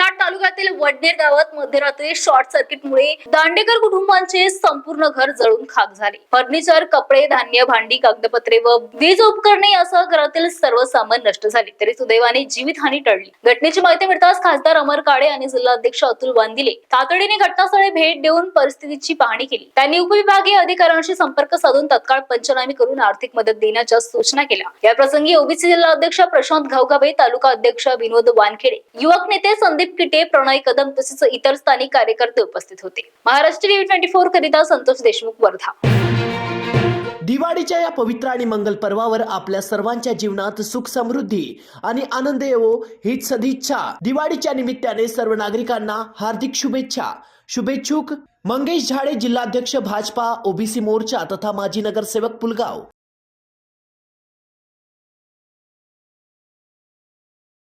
तालुक्यातील वडनेर गावात मध्यरात्री शॉर्ट सर्किटमुळे दांडेकर कुटुंबांचे संपूर्ण घर जळून खाक झाले. फर्निचर कपडे धान्य भांडी कागदपत्रे व वीज उपकरणे यासह घरातील सर्व सामान नष्ट झाले. तरी सुदैवाने जीवितहानी टळली. घटनेची माहिती मिळताच खासदार अमर काळे आणि जिल्हाध्यक्ष अतुल वांदिले तातडीने घटनास्थळी भेट देऊन परिस्थितीची पाहणी केली. त्यांनी उपविभागीय अधिकाऱ्यांशी संपर्क साधून तत्काळ पंचनामे करून आर्थिक मदत देण्याच्या सूचना केल्या. या प्रसंगी ओबीसी जिल्हाध्यक्ष प्रशांत घावगावे तालुका अध्यक्ष विनोद वानखेडे युवक नेते संदीप किटे प्रणय कदम तसेच इतर स्थानिक कार्यकर्ते उपस्थित होते. महाराष्ट्र टीव्ही ट्वेंटी फोर करिता संतोष देशमुख वर्धा. दिवाळीच्या या पवित्र आणि मंगल पर्वावर आपल्या सर्वांच्या जीवनात सुख समृद्धी आणि आनंद येवो हीच सदिच्छा. दिवाळीच्या निमित्ताने सर्व नागरिकांना हार्दिक शुभेच्छा. शुभेच्छुक मंगेश झाडे जिल्हाध्यक्ष भाजपा ओबीसी मोर्चा तथा माजी नगरसेवक पुलगाव.